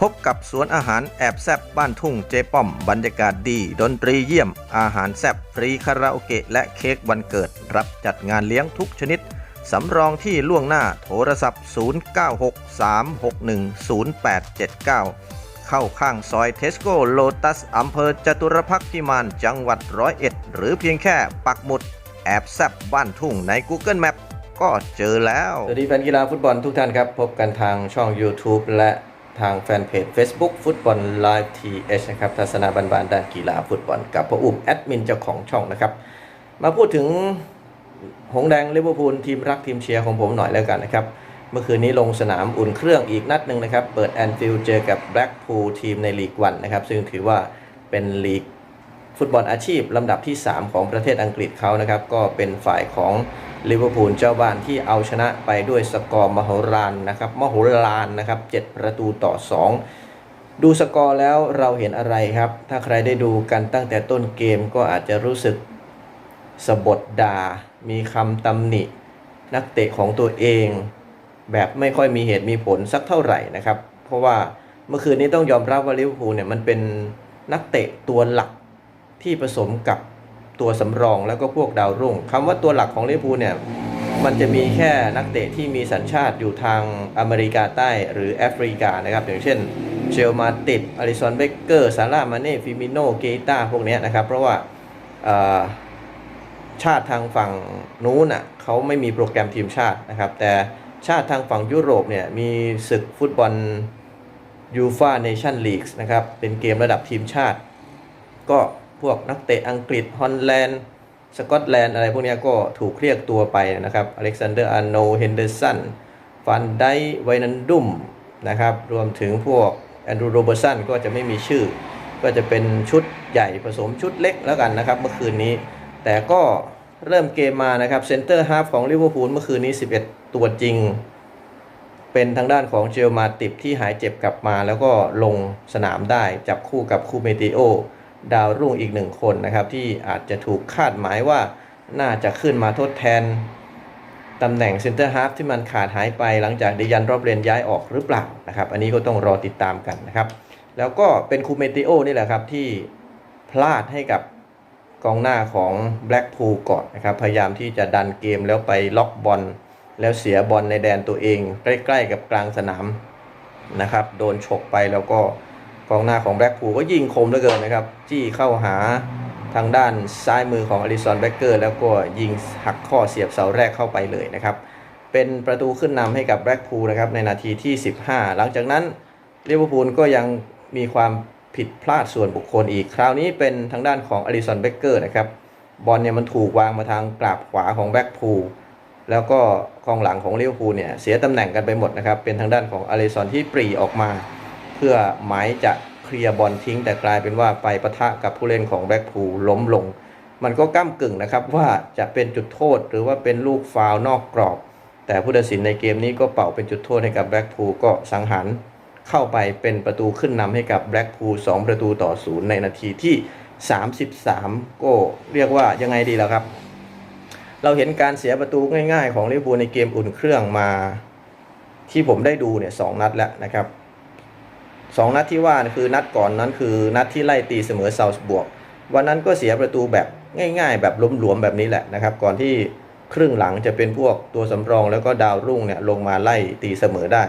พบกับสวนอาหารแอบแซบบ้านทุ่งเจป้อม บรรยากาศดี ดนตรีเยี่ยม อาหารแซบฟรีคาราโอเกะและเค้กวันเกิด รับจัดงานเลี้ยงทุกชนิด สำรองที่ล่วงหน้าโทรศัพท์ 0963610879 เข้าข้างซอยเทสโก้โลตัสอำเภอจตุรพักษ์พิมานจังหวัดร้อยเอ็ด หรือเพียงแค่ปักหมุด แอบแซบบ้านทุ่งใน Google Map ก็เจอแล้ว สวัสดีแฟนกีฬาฟุตบอลทุกท่านครับ พบกันทางช่อง YouTube และ ทางแฟนเพจ Facebook ฟุตบอลไลฟ์ทีเอชนะครับทัศนาบันบานด้านกีฬาฟุตบอลกับพระอุ้มแอดมินเจ้าของช่องนะครับ มาพูดถึงหงแดงลิเวอร์พูลทีมรักทีมเชียร์ของผมหน่อยแล้วกันนะครับ เมื่อคืนนี้ลงสนามอุ่นเครื่องอีกนัดหนึ่งนะครับ เปิดแอนฟิลด์เจอกับแบล็กพูลทีมในลีกวันนะครับ ซึ่งถือว่าเป็นลีก ฟุตบอลอาชีพลำดับที่ 3 ของประเทศอังกฤษเขานะครับ ก็เป็นฝ่ายของลิเวอร์พูลเจ้าบ้านที่เอาชนะไปด้วยสกอร์มโหฬารนะครับมโหฬารนะครับ 7 ประตูต่อ 2 ดูสกอร์แล้วเราเห็นอะไรครับ ถ้าใครได้ดูกันตั้งแต่ต้นเกมก็อาจจะรู้สึกสบดดา มีคำตำหนิ นักเตะของตัวเอง แบบไม่ค่อยมีเหตุมีผลสักเท่าไหร่นะครับ เพราะว่าเมื่อคืนนี้ต้องยอมรับว่าลิเวอร์พูลเนี่ยมันเป็นนักเตะตัวหลัก ที่ผสมกับตัวสำรองแล้วก็พวกดาวรุ่งคำว่าตัวหลักของลิเวอร์พูลเนี่ยมันจะมีแค่นักเตะที่มีสัญชาติอยู่ทางอเมริกาใต้หรือแอฟริกานะครับ อย่างเช่นเชลมาติดอลิซอนเบเกอร์ซาร่ามาเน่ฟิมิโนเกตาพวกนี้นะครับ เพราะว่าชาติทางฝั่งนู้นอะเขาไม่มีโปรแกรมทีมชาตินะครับ แต่ชาติทางฝั่งยุโรปเนี่ยมีศึกฟุตบอลยูฟาเนชั่นลีกนะครับ เป็นเกมระดับทีมชาติ ก็ พวกนักเตะอังกฤษฮอลแลนด์สกอตแลนด์อะไรพวกนี้ก็ถูกเรียกตัวไปนะครับอเล็กซานเดอร์อาร์โนเฮนเดอร์สันฟันไดไวนันดุมนะครับรวมถึงพวกแอนดรูโรเบอร์สันก็จะไม่มีชื่อ ก็จะเป็นชุดใหญ่ผสมชุดเล็กแล้วกันนะครับ เมื่อคืนนี้ แต่ก็เริ่มเกมมานะครับเซนเตอร์ฮาฟของลิเวอร์พูลเมื่อคืนนี้ 11 ตัวจริง เป็นทางด้านของเจลมาติบที่หายเจ็บกลับมา แล้วก็ลงสนามได้จับคู่กับคูเมติโอ ดาวรุ่งอีกหนึ่งคนนะครับ ที่อาจจะถูกคาดหมายว่าน่าจะขึ้นมาทดแทนตำแหน่งเซนเตอร์ฮาฟที่มันขาดหายไปหลังจากเดยันรอบเรียนย้ายออกหรือเปล่านะครับ อันนี้ก็ต้องรอติดตามกันนะครับ แล้วก็เป็นคูเมติโอนี่แหละครับที่พลาดให้กับกองหน้าของแบล็กพูลก่อนนะครับ พยายามที่จะดันเกมแล้วไปล็อกบอลแล้วเสียบอลในแดนตัวเอง ใกล้ ๆ กับกลางสนามนะครับ โดนฉกไปแล้วก็ กองหน้าของแบ็กพูก็ยิงคมเหลือเกินนะครับจี้เข้าหาทางด้านซ้ายมือของอลิซอนแบ็กเกอร์แล้วก็ยิงหักข้อเสียบเสาแรกเข้าไปเลยนะครับ เป็นประตูขึ้นนำให้กับแบ็กพูนะครับในนาทีที่ 15 หลังจากนั้นลิเวอร์พูลก็ยังมีความผิดพลาดส่วนบุคคลอีก คราวนี้เป็นทางด้านของอลิซอนแบ็กเกอร์นะครับบอลเนี่ยมันถูกวางมาทางกราบขวาของแบ็กพูแล้วก็กองหลังของลิเวอร์พูลเนี่ยเสียตำแหน่งกันไปหมดนะครับ เป็นทางด้านของอลิซอนที่ปรีออกมา พื่อหมายจะเคลียร์บอลทิ้ง แต่กลายเป็นว่าไปปะทะกับผู้เล่นของแบ็กพูลล้มลง มันก็ก้ากึ่งนะครับว่าจะเป็นจุดโทษหรือว่าเป็นลูกฟาวล์นอกกรอบ แต่ผู้ตัดสินในเกมนี้ก็เป่าเป็นจุดโทษให้กับแบ็กพูลก็สังหารเข้าไปเป็นประตูขึ้นนำให้กับแบล็กพูล2ประตูต่อศูนย์ในนาทีที่ 33 ก็เรียกว่ายังไงดีแล้วครับ เราเห็นการเสียประตูง่ายๆ ของลิเวอร์พูลในเกมอุ่นเครื่องมา ที่ผมได้ดูเนี่ยสองนัดแล้วนะครับ สองนัดที่ว่าคือนัดก่อนนั้นคือนัดที่ไล่ตีเสมอเซาส์บวก วันนั้นก็เสียประตูแบบง่าย ๆ แบบล้มหลวมแบบนี้แหละนะครับ ก่อนที่ครึ่งหลังจะเป็นพวกตัวสำรองแล้วก็ดาวรุ่งเนี่ยลงมาไล่ตีเสมอได้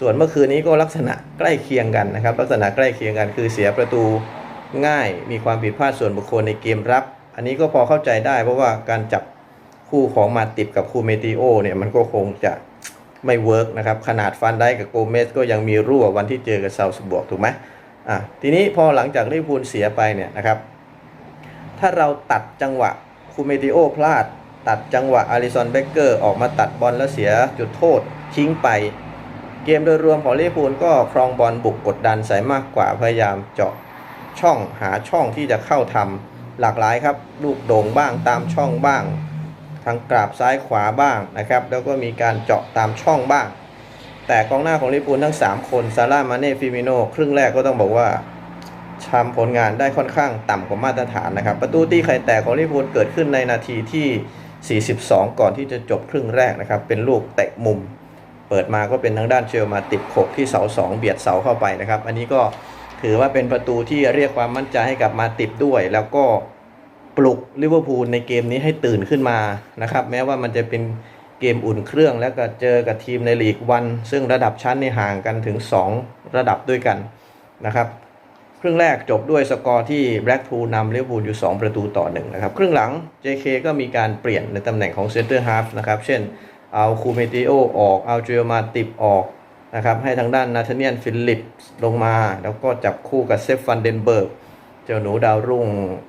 ส่วนเมื่อคืนนี้ก็ลักษณะใกล้เคียงกันนะครับ ลักษณะใกล้เคียงกันคือเสียประตูง่ายมีความผิดพลาดส่วนบุคคลในเกมรับ อันนี้ก็พอเข้าใจได้เพราะว่าการจับคู่ของมาติบกับคูเมติโอเนี่ยมันก็คงจะ ไม่เวิร์กนะครับ ขนาดฟันได้กับโกเมสก็ยังมีรั่ววันที่เจอกับเซาส์บวกถูกไหมอะทีนี้พอหลังจากลิเวอร์พูลเสียไปเนี่ยนะครับ ถ้าเราตัดจังหวะคูเมติโอพลาด ตัดจังหวะอาริซอนเบเกอร์ออกมาตัดบอลแล้วเสียจุดโทษทิ้งไป เกมโดยรวมของลิเวอร์พูลก็ครองบอลบุกกดดันใส่มากกว่าพยายามเจาะช่องหาช่องที่จะเข้าทำหลากหลายครับ ลูกโด่งบ้างตามช่องบ้าง ทางกราบซ้ายขวาบ้างนะครับ แล้วก็มีการเจาะตามช่องบ้าง แต่กองหน้าของลิเวอร์พูลทั้ง 3 คนซาร่ามาเน่ฟิมิโนครึ่งแรกก็ต้องบอกว่าทำผลงานได้ค่อนข้างต่ำกว่ามาตรฐานนะครับ ประตูตีไข่แตกของลิเวอร์พูลเกิดขึ้นในนาทีที่ 42 ก่อนที่จะจบครึ่งแรกนะครับ เป็นลูกเตะมุม เปิดมาก็เป็นทางด้านเชลมาติดขกที่เสาสองเบียดเสาเข้าไปนะครับ อันนี้ก็ถือว่าเป็นประตูที่เรียกความมั่นใจให้กับมาติดด้วย แล้วก็ ปลุกลิเวอร์พูลในเกมนี้ให้ตื่นขึ้นมานะครับ แม้ว่ามันจะเป็นเกมอุ่นเครื่องแล้วก็เจอกับทีมในลีกวัน ซึ่งระดับชั้นในห่างกันถึง 2 ระดับด้วยกันนะครับครึ่งแรกจบด้วยสกอร์ที่แบล็กพูลนำลิเวอร์พูลอยู่ 2 ประตูต่อหนึ่งนะครับครึ่งหลัง JK ก็มีการเปลี่ยนในตำแหน่งของเซนเตอร์ฮาฟนะครับเช่นเอาคูเมติโอออกเอาเจอมาติบออกนะครับให้ทางด้านนาธาเนียนฟิลิปลงมา แล้วก็จับคู่กับเซฟฟันเดนเบิร์ก เจ้าหนูดาวรุ่ง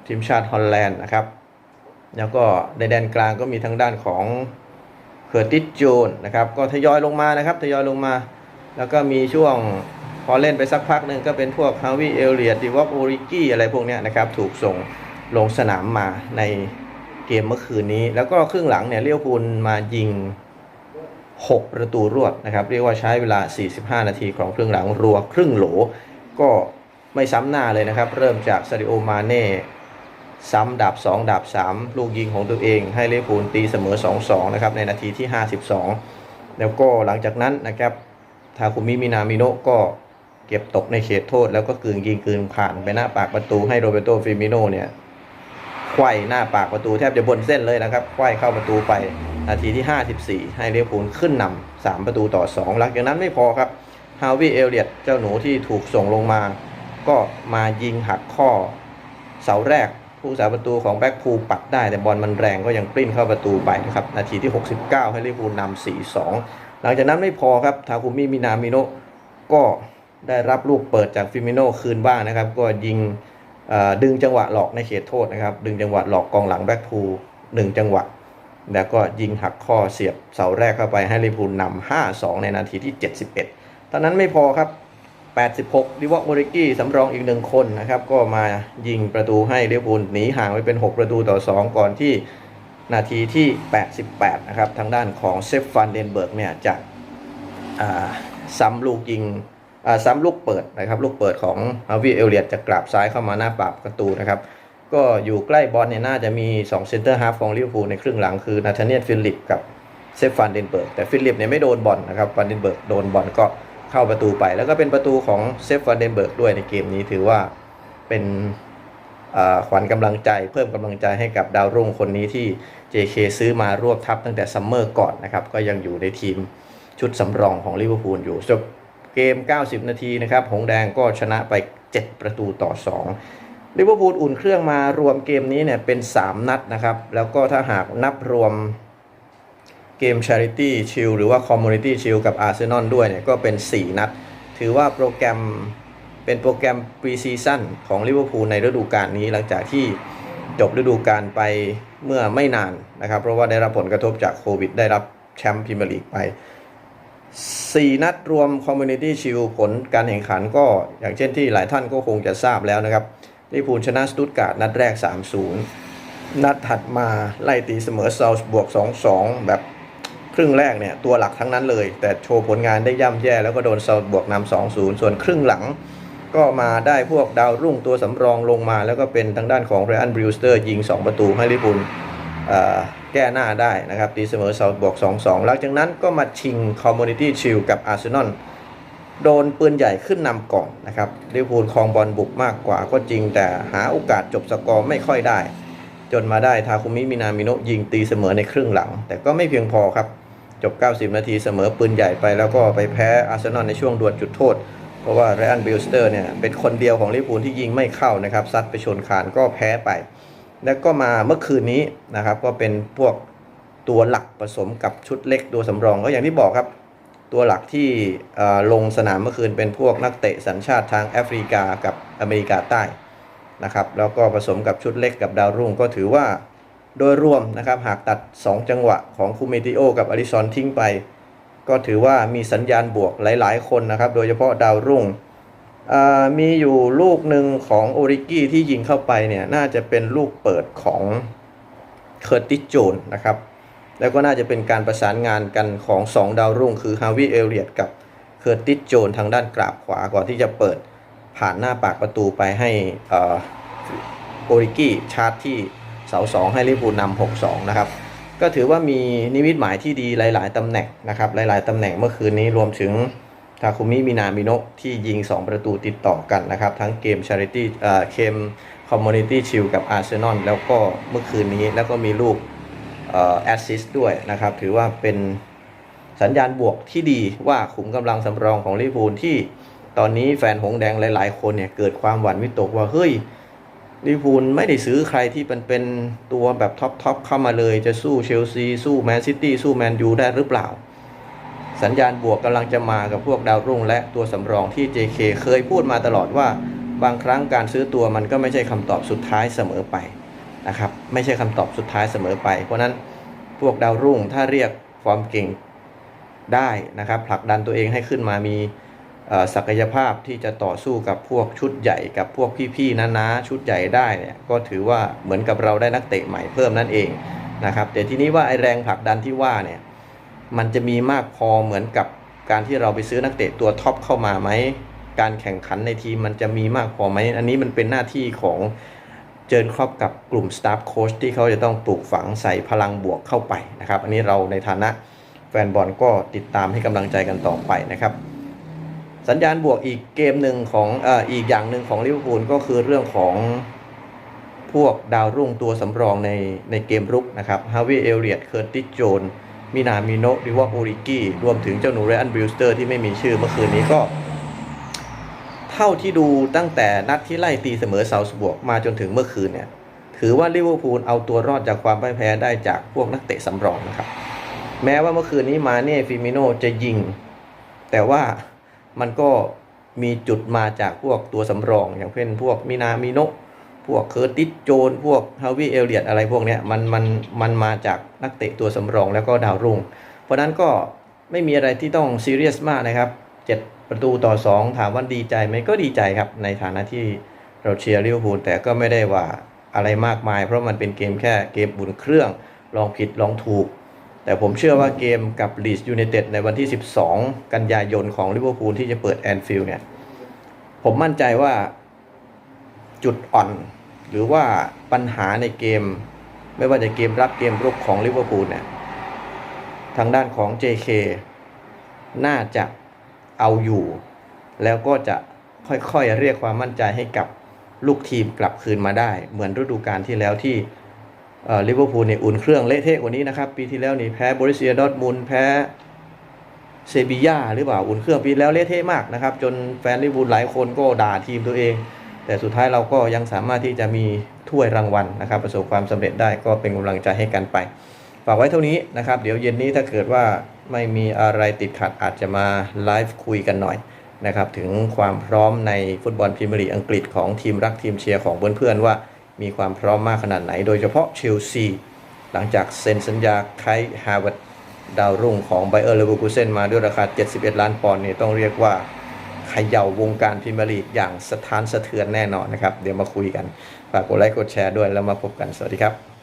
ทีมชาติฮอลแลนด์นะครับ แล้วก็ในแดนกลางก็มีทางด้านของเคอร์ติสโจนนะครับก็ทยอยลงมานะครับทยอยลงมา แล้วก็มีช่วงพอเล่นไปสักพักหนึ่งก็เป็นพวกฮาวิเอลเลียดดิวอกโอริกี้อะไรพวกนี้นะครับถูกส่งลงสนามมาในเกมเมื่อคืนนี้ แล้วก็ครึ่งหลังเนี่ยเลี้ยวพูลมายิง 6 ประตูรวดนะครับ เรียกว่าใช้เวลา 45 นาทีของครึ่งหลังรัวครึ่งโหล ก็ ไม่ซ้ำหน้าเลยนะครับ เริ่มจากซาดิโอมาเน่ซ้ำดับ 2 ดับ 3 ลูกยิงของตัวเอง ให้เวอร์พูลตีเสมอ 2-2 นะครับ ในนาทีที่ 52 แล้วก็หลังจากนั้นนะครับ ทาคุมิมินามิโนะก็เก็บตกในเขตโทษ แล้วก็กึ่งยิงกึ่งผ่านไปหน้าปากประตูให้โรเบโตฟิมิโนเนี่ยไขว้หน้าปากประตูแทบจะบนเส้นเลยนะครับไขว้เข้าประตูไปนาทีที่ 54 ให้เวอร์พูลขึ้นนำ3ประตูต่อ 2 หลังจากนั้นไม่พอครับฮาวิเอลเลียตเจ้าหนูที่ถูกส่งลงมา ก็มายิงหักข้อเสาแรกผู้สาประตูของแบ็กพูปัดได้ แต่บอลมันแรงก็ยังปริ้นเข้าประตูไปนะครับนาทีที่ 69 ให้ลิเวอร์พูลนำ4-2 หลังจากนั้นไม่พอครับทาคุมิมินามิโนก็ได้รับลูกเปิดจากฟิมิโนคืนบ้างนะครับ ก็ยิงดึงจังหวะหลอกในเขตโทษนะครับ ดึงจังหวะหลอกกองหลังแบ็กพูหนึ่งจังหวะ แล้วก็ยิงหักข้อเสียบเสาแรกเข้าไปให้ลิเวอร์พูลนำ5-2 ในนาทีที่ 71เท่านั้นไม่พอครับ 86ดิวอกโมริกี้สำรองอีกหนึ่งคนนะครับ ก็มายิงประตูให้เวอร์พูลหนีห่างไปเป็น 6 ประตูต่อ 2 ก่อนที่นาทีที่ 88 นะครับ ทางด้านของเซฟฟันเดนเบิร์กเนี่ยจะซ้ำลูกยิงซ้ำลูกเปิดนะครับ ลูกเปิดของอาวิเอลเลียตจะกราบซ้ายเข้ามาหน้าปากประตูนะครับ ก็อยู่ใกล้บอลเนี่ยน่าจะมี2เซนเตอร์ฮาฟของลิเวอร์พูลในครึ่งหลังคือนาธาเนียลฟิลิปกับเซฟฟันเดนเบิร์กแต่ฟิลิปเนี่ยไม่โดนบอลนะครับฟันเดนเบิร์กโดนบอลก็ เข้าประตูไป แล้วก็เป็นประตูของเซฟฟันเดนเบิร์กด้วยในเกมนี้ถือว่าเป็นขวัญกำลังใจเพิ่มกำลังใจให้กับดาวรุ่งคนนี้ที่ JK ซื้อมารวบทัพตั้งแต่ซัมเมอร์ก่อนนะครับ ก็ยังอยู่ในทีมชุดสำรองของลิเวอร์พูลอยู่จบเกม 90 นาทีนะครับ หงแดงก็ชนะไป 7 ประตูต่อ 2ลิเวอร์พูลอุ่นเครื่องมารวมเกมนี้เนี่ยเป็น 3 นัดนะครับ แล้วก็ถ้าหากนับรวม เกม Charity Shield หรือว่า Community Shield กับอาร์เซนอลด้วยเนี่ยก็เป็น 4 นัด ถือว่าโปรแกรมเป็นโปรแกรม Pre-Season ของลิเวอร์พูลในฤดูกาลนี้หลังจากที่จบฤดูกาลไปเมื่อไม่นานนะครับ เพราะว่าได้รับผลกระทบจากโควิด ได้รับแชมป์พรีเมียร์ลีกไป 4 นัดรวม Community Shield ผลการแข่งขันก็อย่างเช่นที่หลายท่านก็คงจะทราบแล้วนะครับลิเวอร์พูลชนะสตุตการ์ดนัดแรก 3-0 นัดถัดมาไล่ตีเสมอซาวส์บวก 2-2 แบบ ครึ่งแรกเนี่ยตัวหลักทั้งนั้นเลย แต่โชว์ผลงานได้ย่ำแย่ แล้วก็โดนซาวส์บวกนำ2-0ส่วนครึ่งหลัง ก็มาได้พวกดาวรุ่งตัวสำรองลงมา แล้วก็เป็นทางด้านของเรอันบริวสเตอร์ยิง 2 ประตูให้ลิเวอร์พูลแก้หน้าได้นะครับตีเสมอเซาท์บวก 2-2 หลังจากนั้นก็มาชิงคอมมูนิตี้ชิลกับอาร์เซนอลโดนปืนใหญ่ขึ้นนำก่อนนะครับลิเวอร์พูลครองบอลบุกมากกว่าก็จริงแต่หาโอกาสจบสกอร์ไม่ค่อยได้ จนมาได้ทาคุมิมินามิโนะยิงตีเสมอในครึ่งหลัง แต่ก็ไม่เพียงพอครับ จบ 90 นาทีเสมอปืนใหญ่ไปแล้วก็ไปแพ้อาร์เซนอลในช่วงดวลจุดโทษ เพราะว่าไรอันบิลสเตอร์เนี่ยเป็นคนเดียวของลิเวอร์พูลที่ยิงไม่เข้านะครับซัดไปชนคานก็แพ้ไป แล้วก็มาเมื่อคืนนี้นะครับก็เป็นพวกตัวหลักผสมกับชุดเล็กตัวสำรองก็อย่างที่บอกครับ ตัวหลักที่ลงสนามเมื่อคืนเป็นพวกนักเตะสัญชาติทางแอฟริกากับอเมริกาใต้นะครับแล้วก็ผสมกับชุดเล็กกับดาวรุ่งก็ถือว่า โดยรวมนะครับหากตัด 2 จังหวะของคูเมติโอกับอลิซอนทิ้งไป ก็ถือว่ามีสัญญาณบวกหลาย ๆ คนนะครับ โดยเฉพาะดาวรุ่ง มีอยู่ลูกหนึ่งของโอริกี้ที่ยิงเข้าไปเนี่ย น่าจะเป็นลูกเปิดของเคอร์ติสโจนนะครับ แล้วก็น่าจะเป็นการประสานงานกันของ 2 ดาวรุ่ง คือฮาวิเอลเลียตกับเคอร์ติสโจนทางด้านกราบขวาก่อนที่จะเปิดผ่านหน้าปากประตูไปให้ออโอริกี้ชาร์จที่าสองให้ลิเวอร์พูลนำ6-2นะครับ ก็ถือว่ามีนิมิตหมายที่ดีหลาย ๆตำแหน่งนะครับ หลาย ๆตำแหน่งเมื่อคืนนี้รวมถึงทาคุมิมินามิโนะที่ยิง 2 ประตูติดต่อกันนะครับ ทั้งเกมชาริตี้เอ่อเกมคอมมูนิตี้ชิลกับอาร์เซนอลแล้วก็เมื่อคืนนี้แล้วก็มีลูกแอสซิสด้วยนะครับ ถือว่าเป็นสัญญาณบวกที่ดีว่าขุมกำลังสำรองของลิเวอร์พูลที่ตอนนี้แฟนหงแดงหลาย ๆ คนเนี่ยเกิดความหวั่นวิตกว่าเฮ้ย ลิเวอร์พูลไม่ได้ซื้อใครที่มันเป็นตัวแบบท็อปทอปเข้ามาเลย จะสู้เชลซีสู้แมนซิตี้สู้แมนยูได้หรือเปล่า สัญญาณบวกกำลังจะมากับพวกดาวรุ่งและตัวสำรองที่ JK เคยพูดมาตลอดว่า บางครั้งการซื้อตัวมันก็ไม่ใช่คำตอบสุดท้ายเสมอไปนะครับไม่ใช่คำตอบสุดท้ายเสมอไป เพราะนั้นพวกดาวรุ่งถ้าเรียกความเก่งได้นะครับผลักดันตัวเองให้ขึ้นมามี ศักยภาพที่จะต่อสู้กับพวกชุดใหญ่กับพวกพี่ๆนะๆชุดใหญ่ได้เนี่ยก็ถือว่าเหมือนกับเราได้นักเตะใหม่เพิ่มนั่นเองนะครับแต่ทีนี้ว่าไอแรงผลักดันที่ว่าเนี่ยมันจะมีมากพอเหมือนกับการที่เราไปซื้อนักเตะตัวท็อปเข้ามาไหมการแข่งขันในทีมมันจะมีมากพอไหมอันนี้มันเป็นหน้าที่ของเจินครอบกับกลุ่มสตาฟโค้ชที่เขาจะต้องปลูกฝังใส่พลังบวกเข้าไปนะครับ อันนี้เราในฐานะแฟนบอลก็ติดตามให้กำลังใจกันต่อไปนะครับ สัญญาณบวกอีกเกมหนึ่งของออีกอย่างหนึ่งของลิเวอร์พูลก็คือเรื่องของพวกดาวรุ่งตัวสำรองในในเกมรุกนะครับฮาวิเอลเลียตเคอร์ติสโจนมินามิโนดิวอโอริกี้รวมถึงเจ้าหนูเรอันบิลสเตอร์ที่ไม่มีชื่อเมื่อคืนนี้ก็เท่าที่ดูตั้งแต่นัดที่ไล่ตีเสมอเซาส์บวกมาจนถึงเมื่อคืนเนี่ย ถือว่าลิเวอร์พูลเอาตัวรอดจากความพ่ายแพ้ได้จากพวกนักเตะสำรองนะครับ แม้ว่าเมื่อคืนนี้มาเน่ฟิมิโนจะยิง แต่ว่า มันก็มีจุดมาจากพวกตัวสำรอง อย่างเช่นพวกมินามิโนะพวกเคอร์ติสโจน พวกฮาวิเอลเลียตอะไรพวกเนี้ยมันมันมันมาจากนักเตะตัวสำรองแล้วก็ดาวรุ่ง เพราะนั้นก็ไม่มีอะไรที่ต้องซีเรียสมากนะครับ 7 ประตูต่อ 2 ถามว่าดีใจไหมก็ดีใจครับ ในฐานะที่เราเชียร์ลิเวอร์พูลแต่ก็ไม่ได้ว่าอะไรมากมาย เพราะมันเป็นเกมแค่เกมบุนเครื่องลองผิดลองถูก แต่ผมเชื่อว่าเกมกับลีด s ยูไนเต็ดในวันที่ 12 กันยายนของลิเวอร์พูลที่จะเปิดแอนฟิลด์เนี่ย ผมมั่นใจว่าจุดอ่อน หรือว่าปัญหาในเกม ไม่ว่าจะเกมรับเกมรุกของลิเวอร์พูลเนี่ย ทางด้านของ JK น่าจะเอาอยู่ แล้วก็จะค่อยๆเรียกความมั่นใจให้กับลูกทีมกลับคืนมาได้ เหมือนฤดูกาลที่แล้วที่ ลิเวอร์พูลเนี่ยอุ่นเครื่องเละเทะกว่านี้นะครับ ปีที่แล้วนี่แพ้บริเซียดอร์ทมุนแพ้เซบีย่าหรือเปล่าอุ่นเครื่องปีแล้วเละเทะมากนะครับ จนแฟนลิเวอร์พูลหลายคนก็ด่าทีมตัวเอง แต่สุดท้ายเราก็ยังสามารถที่จะมีถ้วยรางวัลนะครับ ประสบความสำเร็จได้ก็เป็นกำลังใจให้กันไปฝากไว้เท่านี้นะครับ เดี๋ยวเย็นนี้ถ้าเกิดว่าไม่มีอะไรติดขัดอาจจะมาไลฟ์คุยกันหน่อยนะครับ ถึงความพร้อมในฟุตบอลพรีเมียร์ลีกอังกฤษของทีมรักทีมเชียร์ของเพื่อนๆว่า มีความพร้อมมากขนาดไหน โดยเฉพาะเชลซี หลังจากเซ็นสัญญาไคฮาวเวิร์ดดาวรุ่งของไบเออร์เลเวอร์คูเซนมาด้วยราคา 71 ล้านปอนด์เนี่ยต้องเรียกว่าเขย่าวงการพรีเมียร์ลีกอย่างสถานสะเทือนแน่นอนนะครับ เดี๋ยวมาคุยกัน ฝากกดไลค์กดแชร์ด้วยแล้วมาพบกันสวัสดีครับ